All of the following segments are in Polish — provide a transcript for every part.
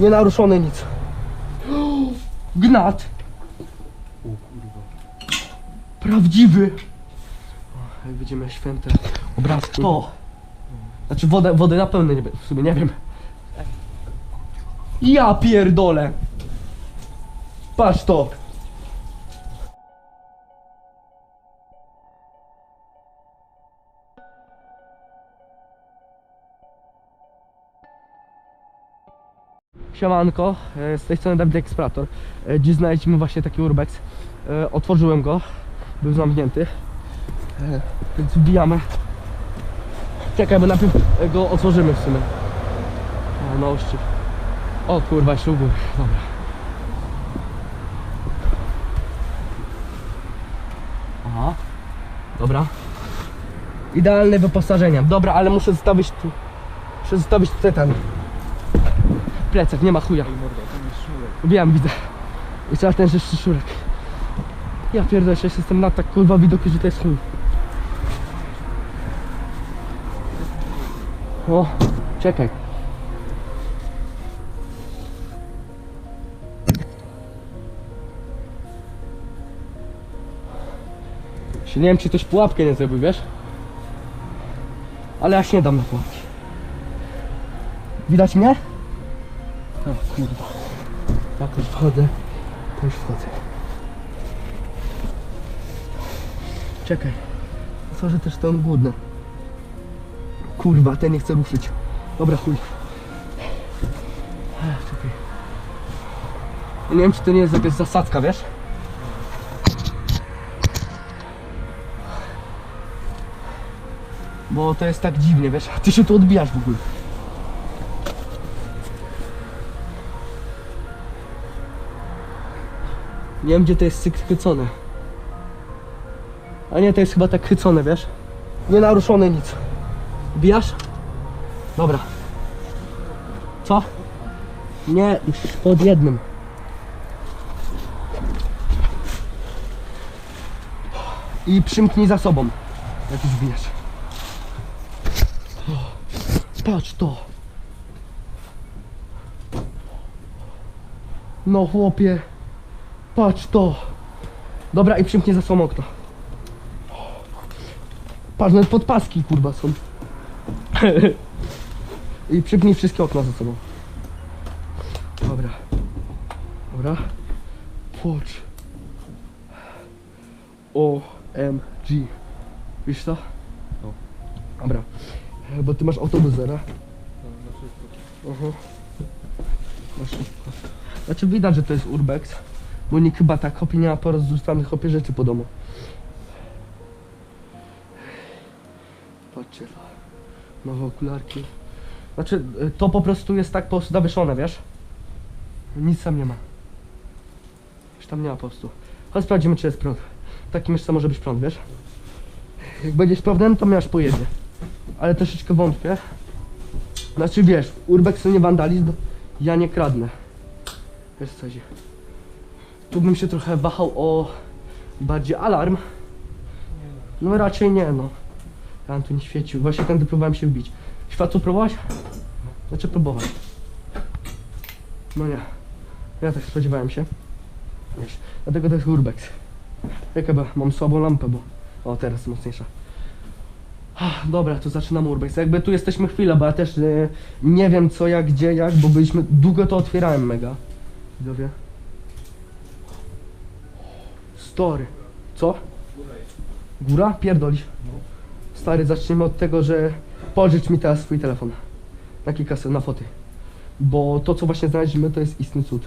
Nie naruszone nic. Gnat. Prawdziwy. O, Jak będziemy święte obrazki. To. Znaczy wodę, wody na pełne nie, w sumie nie wiem. Ja pierdolę. Patrz to. Siemanko, e, z tej strony Dawid Eksplorator. E, Dziś znaleźliśmy właśnie taki urbex. E, Otworzyłem go, był zamknięty. Więc wbijamy. Czekaj, bo najpierw go otworzymy w sumie. O, na oszczyp. O kurwa, śrubu. Dobra. Aha. Dobra. Idealne wyposażenie. Dobra, ale muszę zostawić tu. Muszę zostawić tutaj ten. Plecak, nie ma chuja. Wiem, widzę. I trzeba ten jeszcze szurek. Ja pierdolę, że jestem na tak kurwa widoki, że to jest chuj. O, czekaj. Się nie wiem, czy ktoś pułapkę nie zrobił, wiesz? Ale ja się nie dam na pułapki. Widać mnie? O kurwa. Jak już wchodzę, to już wchodzę. Czekaj. Otworzę też ten głodny. Kurwa, ten nie chce ruszyć. Dobra, chuj. Czekaj. Nie wiem, czy to nie jest jakaś zasadzka, wiesz? Bo to jest tak dziwnie, wiesz? Ty się tu odbijasz w ogóle. Nie wiem, gdzie to jest syk chwycone. A nie, to jest chyba tak chwycone, wiesz? Nie naruszone nic. Bijasz? Dobra. Co? Nie, pod jednym. I przymknij za sobą, jak już bijesz. Patrz to. No chłopie. Patrz to. Dobra, i przymknij za sobą okno. Patrz, nawet podpaski kurwa są. I przypnij wszystkie okna za sobą. Dobra. Dobra. Patrz. OMG. Wiesz co? No. Dobra. Bo ty masz autobus zera. Aha. Masz szybko. Znaczy widać, że to jest urbex. Bo nikt chyba tak hopie nie ma porozrzucanych hopie rzeczy po domu. Patrzcie. Nowe okularki. Znaczy, y, to po prostu jest tak po prostu zawieszone, wiesz? Nic tam nie ma. Już tam nie ma po prostu. Chodź sprawdzimy, czy jest prąd. Takim jeszcze może być prąd, wiesz? Jak będziesz prądem, to miasz pojedzie. Ale troszeczkę wątpię. Znaczy, wiesz, urbex to nie wandalizm, ja nie kradnę. Wiesz co chodzi. Tu bym się trochę wahał o bardziej alarm. No raczej nie, no. Ja tu nie świecił. Właśnie tędy próbowałem się wbić. Światło próbować? Znaczy próbować. No nie. Ja tak spodziewałem się. Wiesz, dlatego to jest urbex. Jak mam słabą lampę, bo... O, teraz mocniejsza. Ach, Dobra, to zaczynam urbex. Jakby tu jesteśmy chwilę, bo ja też e, nie wiem co, jak, gdzie, jak, bo byliśmy... Długo to otwierałem mega. Widzowie. Story. Co? Góra? Pierdolisz. Stary, zaczniemy od tego, że pożycz mi teraz swój telefon. Na kilka sekund, na foty. Bo to, co właśnie znaleźliśmy, to jest istny cud.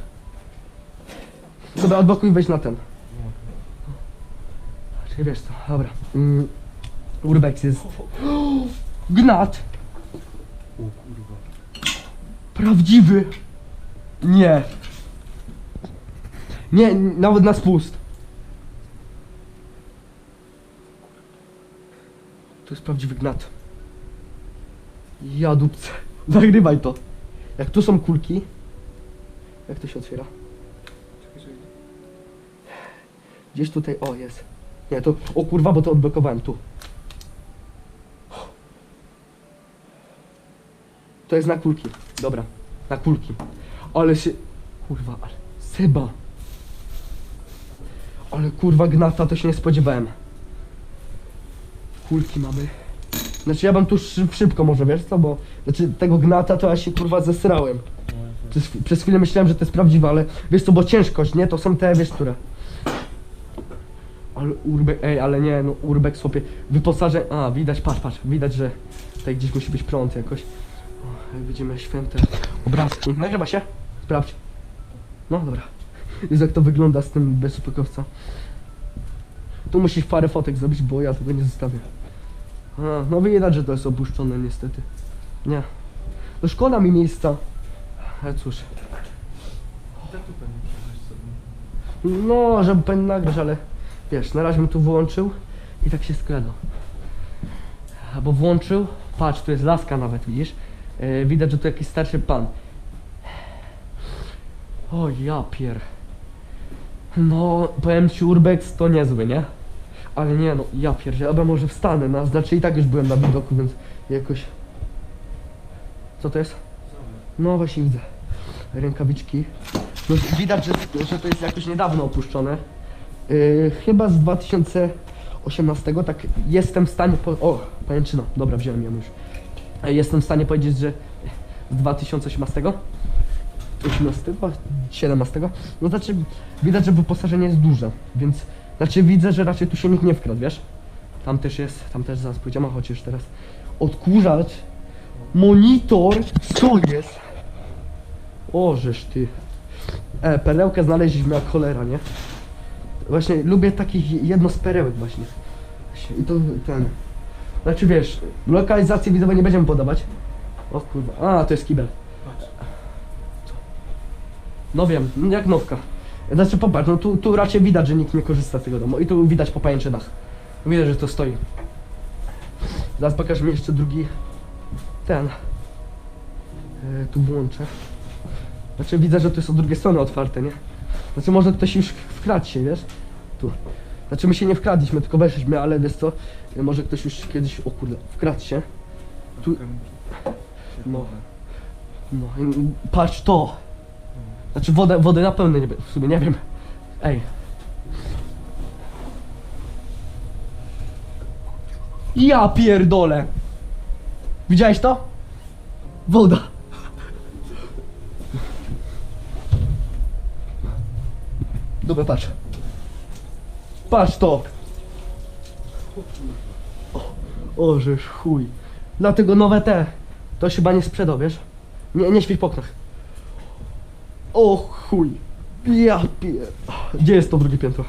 Dobra, odblokuj weź na ten. Czyli wiesz co, dobra. Mm, urbex jest... Gnat! Prawdziwy! Nie. Nie, nawet na spust. To jest prawdziwy gnat. Ja dupce. Nagrywaj to. Jak tu są kulki. Jak to się otwiera? Gdzieś tutaj, o jest. Nie, to, o kurwa, bo to odblokowałem tu. To jest na kulki. Dobra, na kulki. Ale się... Kurwa, ale... Seba. Ale kurwa gnata to się nie spodziewałem. Kulki mamy. Znaczy ja bym tu szy- szybko może, wiesz co, bo... Znaczy tego gnata to ja się kurwa zesrałem. Przez, przez chwilę myślałem, że to jest prawdziwe, ale wiesz co, bo ciężkość, nie? To są te, wiesz, które... Ale urbex, ej, ale nie, no urbex sobie wyposażenie, a widać, patrz, patrz, widać, że tutaj gdzieś musi być prąd jakoś. O, jak widzimy święte obrazki. Nagrywa się? Sprawdź. No dobra. Jest jak to wygląda z tym bez upykowca. Tu musisz parę fotek zrobić, bo ja tego nie zostawię. A, no widać, że to jest opuszczone niestety. Nie. No szkoda mi miejsca. Ale cóż. No, żeby pani nagrać, ale wiesz, na razie bym tu włączył i tak się skradał. Albo włączył, patrz, tu jest laska nawet, widzisz? Yy, widać, że tu jakiś starszy pan. O ja pier. No, powiem ci, Urbex to niezły, nie? Ale nie no, ja pier, ja może wstanę, no, znaczy i tak już byłem na widoku, więc jakoś... Co to jest? No właśnie widzę. Rękawiczki. No, widać, że, że to jest jakoś niedawno opuszczone. Yy, chyba z 2018, tak jestem w stanie po... O, pajęczyno, dobra, wziąłem ją już. E, Jestem w stanie powiedzieć, że z 2018? 18? 17? No znaczy, widać, że wyposażenie jest duże, więc... Znaczy widzę, że raczej tu się nikt nie wkradł, wiesz? Tam też jest, tam też zaraz pójdziemy, chociaż teraz odkurzacz, monitor, co jest? O, żeż ty. E, perełkę znaleźliśmy jak cholera, nie? Właśnie lubię takich jedno z perełek właśnie. I to ten. Znaczy wiesz, lokalizację widzowej nie będziemy podawać. O kurwa. A, to jest kibel. No wiem, jak nowka. Znaczy popatrz, no tu, tu raczej widać, że nikt nie korzysta z tego domu. I tu widać po pajęczynach. Widać, że to stoi. Zaraz pokaż mi jeszcze drugi. Ten. E, tu włączę. Znaczy widzę, że to jest od drugiej strony otwarte, nie? Znaczy może ktoś już wkradł się, wiesz? Tu. Znaczy my się nie wkradliśmy, tylko weszliśmy, ale wiesz co? E, Może ktoś już kiedyś, o kurde, wkradł się. Tu- No. No i patrz to! Znaczy wodę, wody na pełne nie w sumie nie wiem. Ej. Ja pierdolę! Widziałeś to? Woda! Dobra, patrz. Patrz to! O, o żeż chuj. Dlatego nowe te. To chyba nie sprzedał, wiesz? Nie, nie śpi w oknach. O chuj. Ja. Gdzie jest to drugie piętro?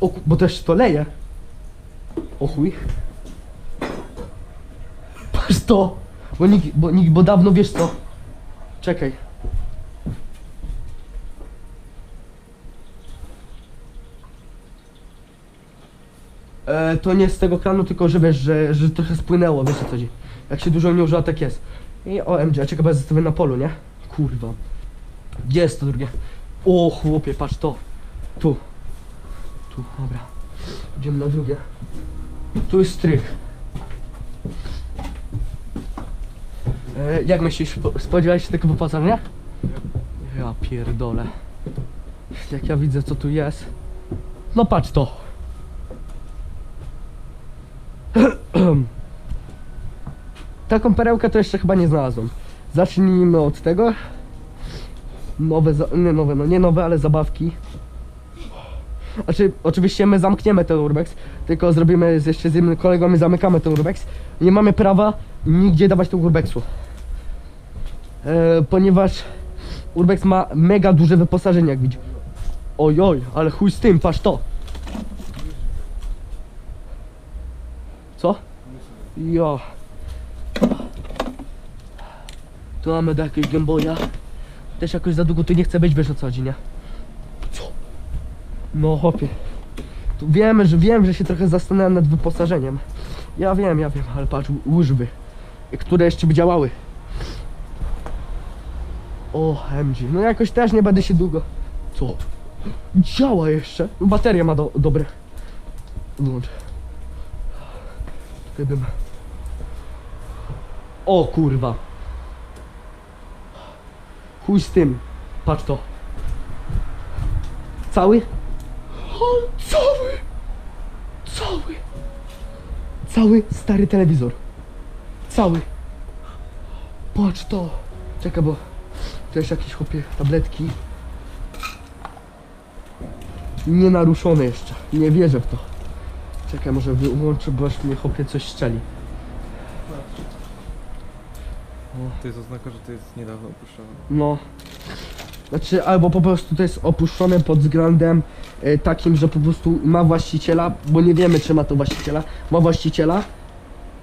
O, bo też to leje. O chuj. Patrz to. Bo nikt, bo nikt, bo dawno wiesz co. Czekaj. E, to nie z tego kranu, tylko że wiesz, że, że trochę spłynęło, wiesz o co chodzi. Jak się dużo nie używa, tak jest. I OMG, a czekaj, bo na polu, nie? Kurwa. Gdzie jest to drugie? O chłopie, patrz to. Tu. Tu, dobra. Idziemy na drugie. Tu jest strych. E, jak myślisz, po- spodziewałeś się tego wyposażenia? Ja pierdolę. Jak ja widzę co tu jest. No patrz to. Taką perełkę to jeszcze chyba nie znalazłem. Zacznijmy od tego. Nowe, nie nowe, no nie nowe, ale zabawki. Znaczy, oczywiście my zamkniemy ten urbex, tylko zrobimy z, jeszcze z innymi kolegami, zamykamy ten urbex. Nie mamy prawa nigdzie dawać tego urbexu. E, ponieważ urbex ma mega duże wyposażenie, jak widzisz. Oj, oj, ale chuj z tym, patrz to. Co? Jo. Tu mamy do jakiegoś Gameboya. Też jakoś za długo tu nie chcę być, wiesz o co chodzi, nie? Co? No hopie. Tu wiemy, że wiem, że się trochę zastanawiam nad wyposażeniem. Ja wiem, ja wiem, ale patrz, łyżwy. Które jeszcze by działały. O, MG. No jakoś też nie będę się długo. Co? Działa jeszcze. Bateria ma do, dobre. Włącz. Tutaj bym... O kurwa. Chuj z tym. Patrz to. Cały? O, cały! Cały! Cały stary telewizor. Cały. Patrz to. Czekaj, bo to jest jakieś chłopie tabletki. Nienaruszone jeszcze. Nie wierzę w to. Czekaj, może wyłączę, bo aż mnie chłopie coś szczeli. To jest oznaka, że to jest niedawno opuszczone. No. Znaczy, albo po prostu to jest opuszczone pod względem e, takim, że po prostu ma właściciela, bo nie wiemy, czy ma to właściciela. Ma właściciela,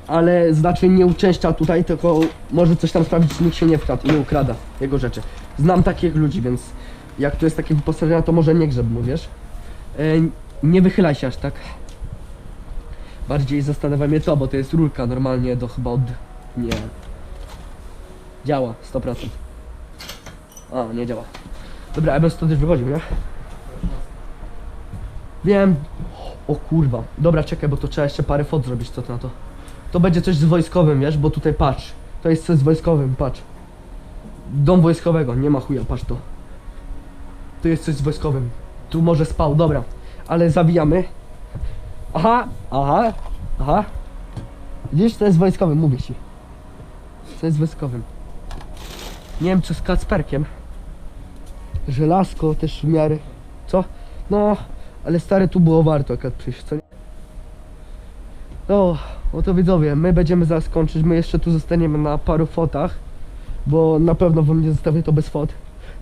ale znaczy nie uczęszcza tutaj, tylko może coś tam sprawić, czy nikt się nie wkradł i nie ukrada jego rzeczy. Znam takich ludzi, więc jak to jest takie wyposażenie, to może nie grzeb mu, wiesz? E, nie wychylaj się aż tak. Bardziej zastanawia mnie to, bo to jest rurka normalnie do chyba od... Nie. Działa, 100%. A, nie działa. Dobra, Ebel stąd już wychodził, nie? Wiem. O kurwa. Dobra, czekaj, bo to trzeba jeszcze parę fot zrobić, co ty na to. To będzie coś z wojskowym, wiesz, bo tutaj patrz. To jest coś z wojskowym, patrz. Dom wojskowego, nie ma chuja, patrz to. Tu jest coś z wojskowym. Tu może spał, dobra. Ale zawijamy. Aha, aha, aha. Widzisz, to jest wojskowym, mówię ci. To jest wojskowym. Nie wiem, co z Kacperkiem. Żelazko też w miarę. Co? No, ale stary tu było warto akurat przyjść, co nie? No, oto widzowie, my będziemy zaraz kończyć, my jeszcze tu zostaniemy na paru fotach, bo na pewno wam nie zostawię to bez fot.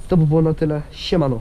Z tobą było na tyle, siemano.